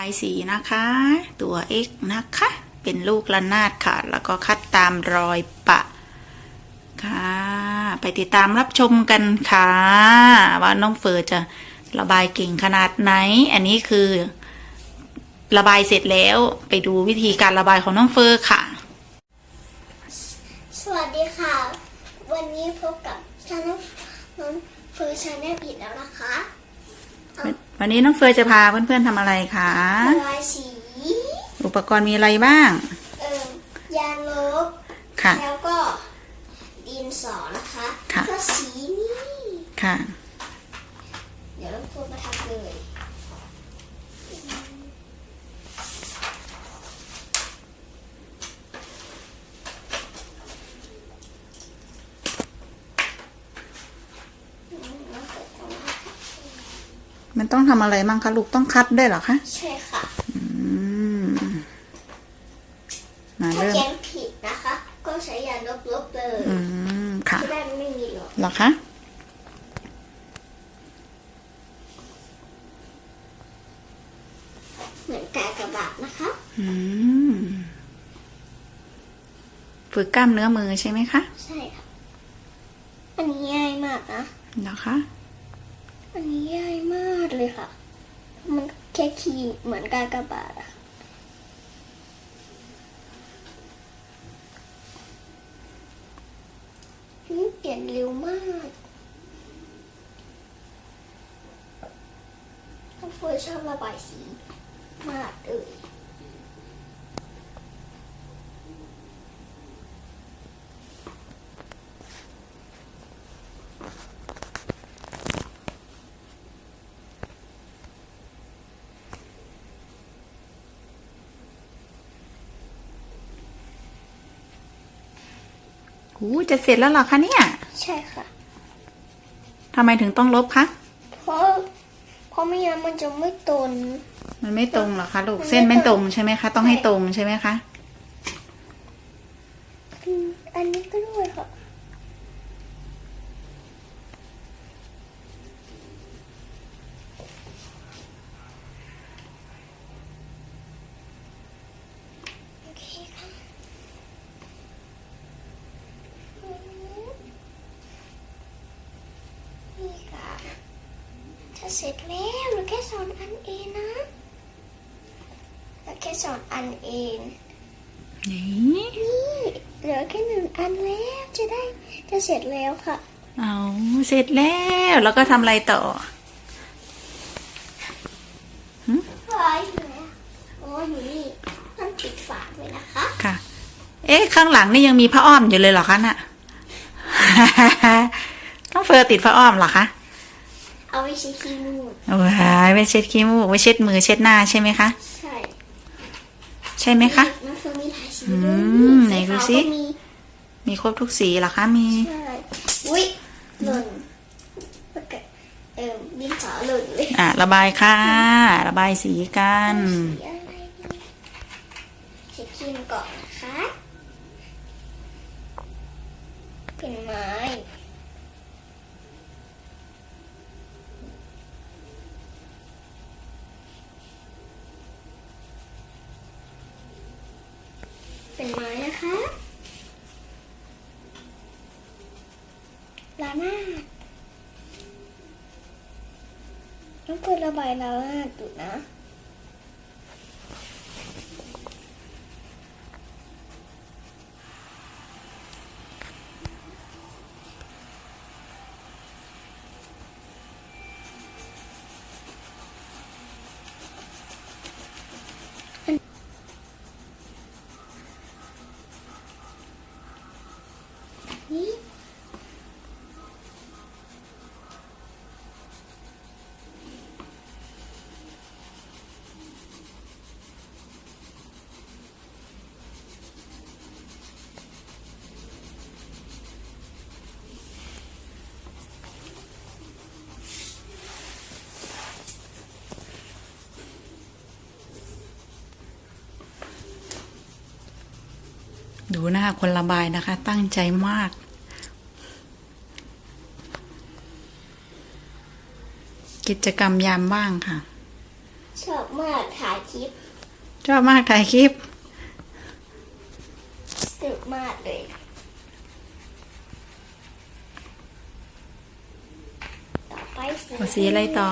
ายสีนะคะ ตัว x นะคะ เป็นลูกระนาดค่ะ แล้วก็คัดตามรอยปะ ค่ะ ไปติดตามรับชมกันค่ะ ว่าน้องเฟิร์จะระบายเก่งขนาดไหน อันนี้คือ ระบายเสร็จแล้วไปดูวิธีการระบายของน้องเฟิร์ค่ะ สวัสดีค่ะ วันนี้พบกับชาแนลน้องเฟิร์ชาแนลอีกแล้วนะคะ วันนี้น้องเฟิร์นจะพาเพื่อนๆทำอะไรคะระบายสี อุปกรณ์มีอะไรบ้าง เอ่ยางลบค่ะ แล้วก็ดินสอนะคะค่ะ ก็สีนี่ค่ะ เดี๋ยวน้องเฟิร์มาทำเลย มันต้องทำอะไรบ้างคะลูกต้องคัดด้วยเหรอคะใช่ค่ะอืมมาถ้าเริ่มเขียนผิดนะคะ ก็ใช้ยาลบๆเลยอืมค่ะที่ได้ไม่มีหรอกเหรอคะเหมือนกายกระบาดนะคะ อืมฝึกกล้ามเนื้อมือใช่ไหมคะใช่ค่ะ อันนี้ง่ายมากนะ เหรอคะ อันนี้ง่ายมากเลยค่ะ มันแค่ขีดเหมือนกากบาทอะนี่เปลี่ยนเร็วมากน้องเฟิร์นชอบระบายสีมากเลย หูจะเสร็จแล้วเหรอคะเนี่ย ใช่ค่ะทำไมถึงต้องลบคะ เพราะเพราะไม่งั้นมันจะไม่ตนมันไม่ตรงเหรอคะลูกมันไม่เส้นไม่ตรงใช่ไหมคะ ต้องให้ตรงใช่ไหมคะ อืมอันนี้ก็ด้วยค่ะ โอเคค่ะนี่ค่ะจะ เสร็จแล้วเหรือแค่สองอันเองนะเหลือแค่สองอันเองนี่นี่เหลือแค่หนึ่งอันแล้วจะได้จะเสร็จแล้วค่ะเอาเสร็จแล้วแล้วก็ทำอะไรต่อพายอยู่ไหนอะอ๋ออยู่นี่ต้องปิดฝาด้วยนะคะค่ะ เอ๊ะข้างหลังนี่ยังมีผ้าอ้อมอยู่เลยเหรอคะน่ะ ต้องเฟอร์ติดผ้าอ้อมเหรอคะ เอาไว้ใช้ขี้มูดว้ายไว้เช็ดขี้มูกไว้เช็ดมือเช็ดหน้าใช่ไหมคะ ใช่ ใช่ไหมคะ น้องเฟิร์นมีหลายสีอืด้วยมนี่ไหนดูสิ ขาวก็มีมีครบทุกสีเหรอคะมีใช่อุ้ยหล่นแล้วก็เออดินสอหล่นเลยอะระบายค่ะ ระบายสีกัน สีอะไรดีสีครีมก่อนนะคะเป็นไม้ ไม้นะคะลาหน้าดต้องเปิดระบายลาหน้าดดูนะ นี่ ดูหน้าคนระบายนะคะ ตั้งใจมาก กิจกรรมยามว่างค่ะ ชอบมากถ่ายคลิป ชอบมากถ่ายคลิปสนุกมากเลยต่อไปสีเอาสีอะไรต่อ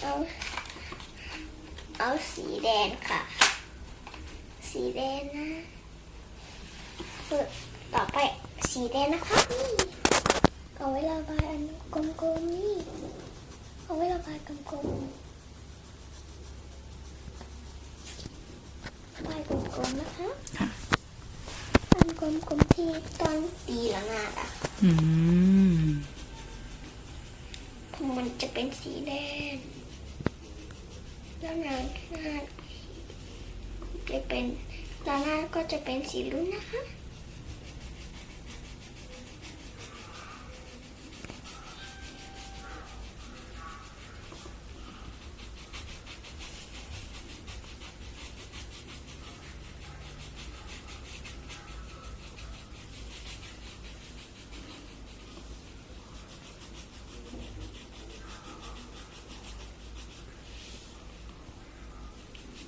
เอาเอาสีแดงค่ะ สีแดงนะฝึก ต่อไปสีแดงนะคะนี่เอาไว้ระบายอันกลมๆนี่เอาไว้ระบายกลมๆระบายกลมๆนะคะค่ะอันกลมๆที่ตอนตีละนาดอะอืมมันจะเป็นสีแดงแล้วนางนาดจะเป็นลานาดก็จะเป็นสีรุ้งนะคะ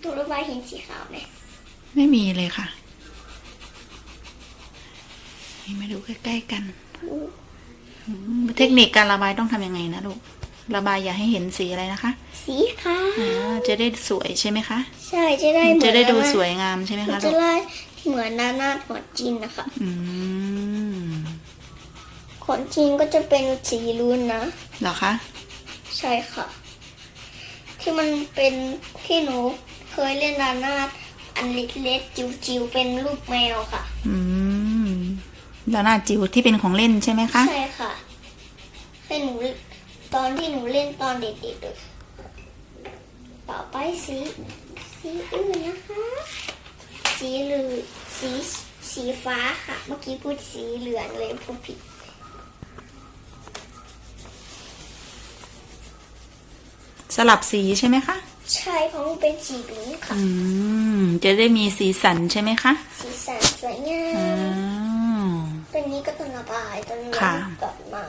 ตัวระบายเห็นสีขาวไหมไม่มีเลยค่ะ นี่มาดูใกล้ๆกันอืมเทคนิคการระบายต้องทำยังไงนะลูก ระบายอย่าให้เห็นสีอะไรนะคะสีขาวอ่าจะได้สวยใช่ไหมคะ ใช่จะได้เหมือนจะได้ดูนานาสวยงามใช่ไหมมันคะจะลูกได้เหมือนนานาดหัวจินนะคะอืมขนจินก็จะเป็นสีรุ้นนะ เหรอคะ ใช่ค่ะ ที่มันเป็นที่หนู เคยเล่นนานาดอันเล็กๆจิ๋วๆเป็นรูปแมวค่ะ อืมแล้วหน้าจิ๋วที่เป็นของเล่นใช่ไหมคะ ใช่ค่ะให้หนูตอนที่หนูเล่นตอนเด็กๆเลยต่อไปสีสีอื่นนะคะ สีเหลืองสีสีฟ้าค่ะ เมื่อกี้พูดสีเหลืองเลยพูดผิดสลับสีใช่ไหมคะ ใช่เพราะมันเป็นสีเหลืองค่ะ อืม จะได้มีสีสันใช่ไหมคะสีสันสวยงาอืมมตัวนี้ก็ต้นระบายต้นนี้ค่ะ ดอกไม้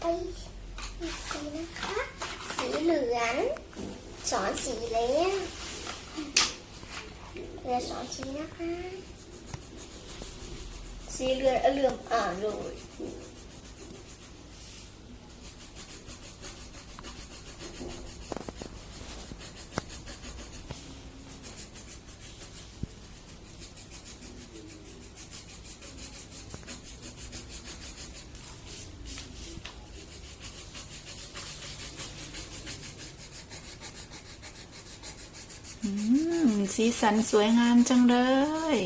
ไปสีนะคะ สีเหลืองสอนสีเหลยเรือสอนสีนะคะ สีเหลืองเหลื่อมอ่านเลยอืม สีสันสวยงามจังเลย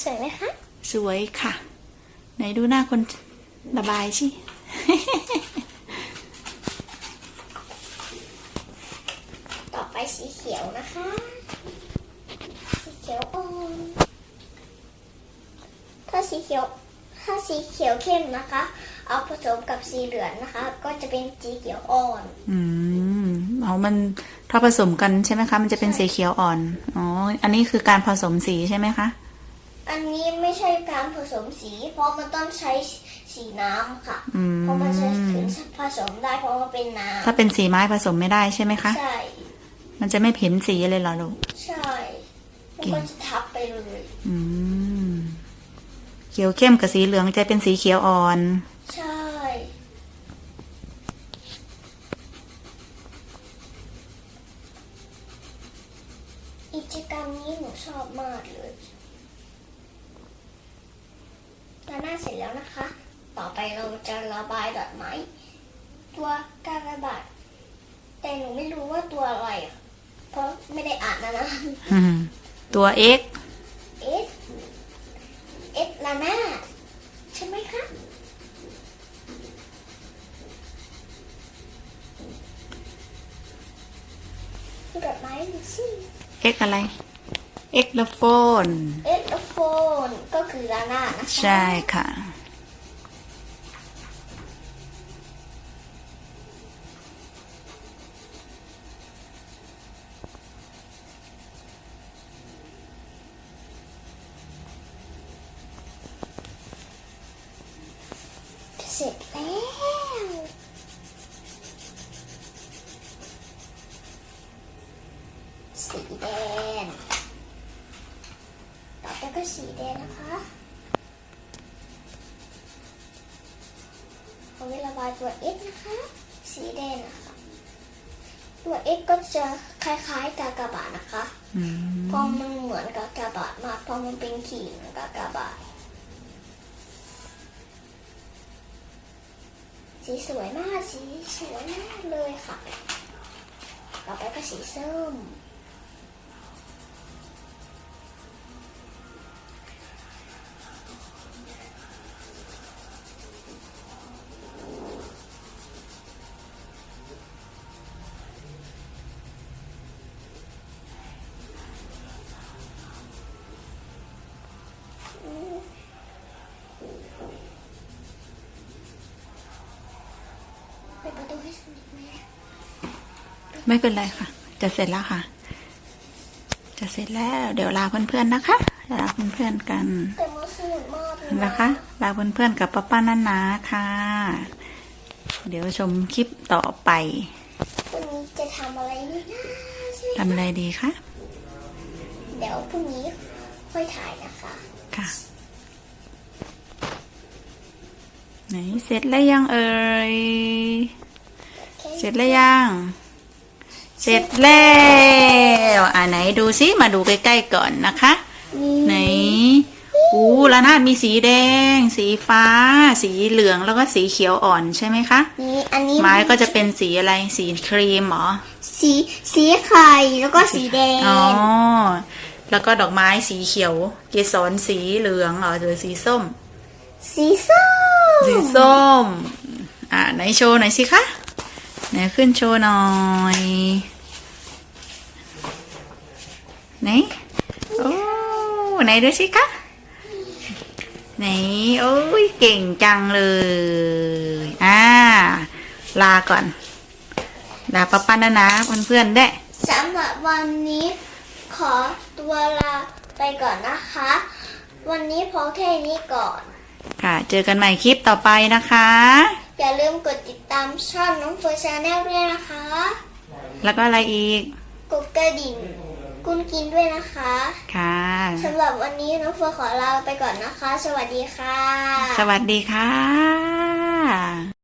สวยไหมคะ สวยค่ะ ไหนดูหน้าคนระบายชิต่อไปสีเขียวนะคะ สีเขียวอ่อนถ้าสีเขียวถ้าสีเขียวเข้มนะคะ เอาผสมกับสีเหลืองนะคะ ก็จะเป็นสีเขียวอ่อน อืมเอามัน ถ้าผสมกันใช่ไหมคะ มันจะเป็นสีเขียวอ่อน อ๋อ อันนี้คือการผสมสีใช่ไหมคะ อันนี้ไม่ใช่การผสมสี เพราะมันต้องใช้สีน้ำค่ะอืมเพราะมันจะถึงผสมได้เพราะมันเป็นน้ถ้าเป็นสีไม้ผสมไม่ได้ใช่ไหมคะำใช่ มันจะไม่เห็นสีเลยเหรอลูก ใช่มันก็จะทับไปเลย อืม เขียวเข้มกับสีเหลืองจะเป็นสีเขียวอ่อน ใช่ กิจกรรมนี้หนูชอบมากเลยตาหน้าเสร็จแล้วนะคะ ต่อไปเราจะระบายดอกไม้ ตัวการระบายแต่หนูไม่รู้ว่าตัวอะไร เพราะไม่ได้อ่านนะนะตัว X เอสเอสลาน่าใช่ไหมคะ หน่อยสิ เอ็กอะไรเอ็กโลโฟน เอ็กโฟนก็คือระนาดนะคะใช่ค่ะ เสร็จแล้ว สีแดง ต่อไปก็สีแดงนะคะเอาไว้ระบายตัว X นะคะ สีแดงนะคะ ตัว X ก็จะคล้ายๆกากบาทนะคะอืมเพราะมันเหมือนกากบาทมากเพราะมันเป็นขีดเหมือนกากบาทสีสวยมากสีสวยมากเลยค่ะ ต่อไปก็สีส้ม เปิดประตูให้สนิทไหม ไม่เป็นไรค่ะ จะเสร็จแล้วค่ะ จะเสร็จแล้ว เดี๋ยวลาเพื่อนๆนะคะลาเพื่อนๆกันแต่มันสนุกมากเลยนะคะลาเพื่อนๆกับป้าป้านานาค่ะ เดี๋ยวชมคลิปต่อไปวันนี้จะทำอะไรดีนะใช่ไหมทำอะไรดีคะเดี๋ยวพรุ่งนี้ค่อยถ่ายนะคะ ค่ะ ไหนเสร็จแล้วยังเอ่ย เสร็จแล้วยัง เสร็จแล้วอ่าไหนดูซิมาดูใกล้ๆก่อนนะคะ ไหนอู้ระนาดมีสีแดง สีฟ้า สีเหลืองแล้วก็สีเขียวอ่อนใช่ไหมคะนี่อันนี้ไม้ก็จะเป็นสีอะไรสีครีมเหรอสีสีไข่แล้วก็สีแดงอ๋อแล้วก็ดอกไม้สีเขียว เกสรสีเหลืองเหรอหรือสีส้ม สีส้ม สีส้ม อ่าไหนโชว์หน่อยสิคะ ไหนขึ้นโชว์หน่อยไหนโอ้ไหนดูสิคะไหนโอ้ยเก่งจังเลยอ่าลาก่อน ลาป้าป้านะนะเพื่อนๆได้สำหรับวันนี้ขอตัวลาไปก่อนนะคะ วันนี้พอแค่นี้ก่อน ค่ะ เจอกันใหม่คลิปต่อไปนะคะ อย่าลืมกดติดตามช่องน้องเฟิร์ชาแนลด้วยนะคะ แล้วก็อะไรอีก กดกระดิ่งกุนกินด้วยนะคะค่ะ สำหรับวันนี้น้องเฟิร์นขอลาไปก่อนนะคะ สวัสดีค่ะ สวัสดีค่ะ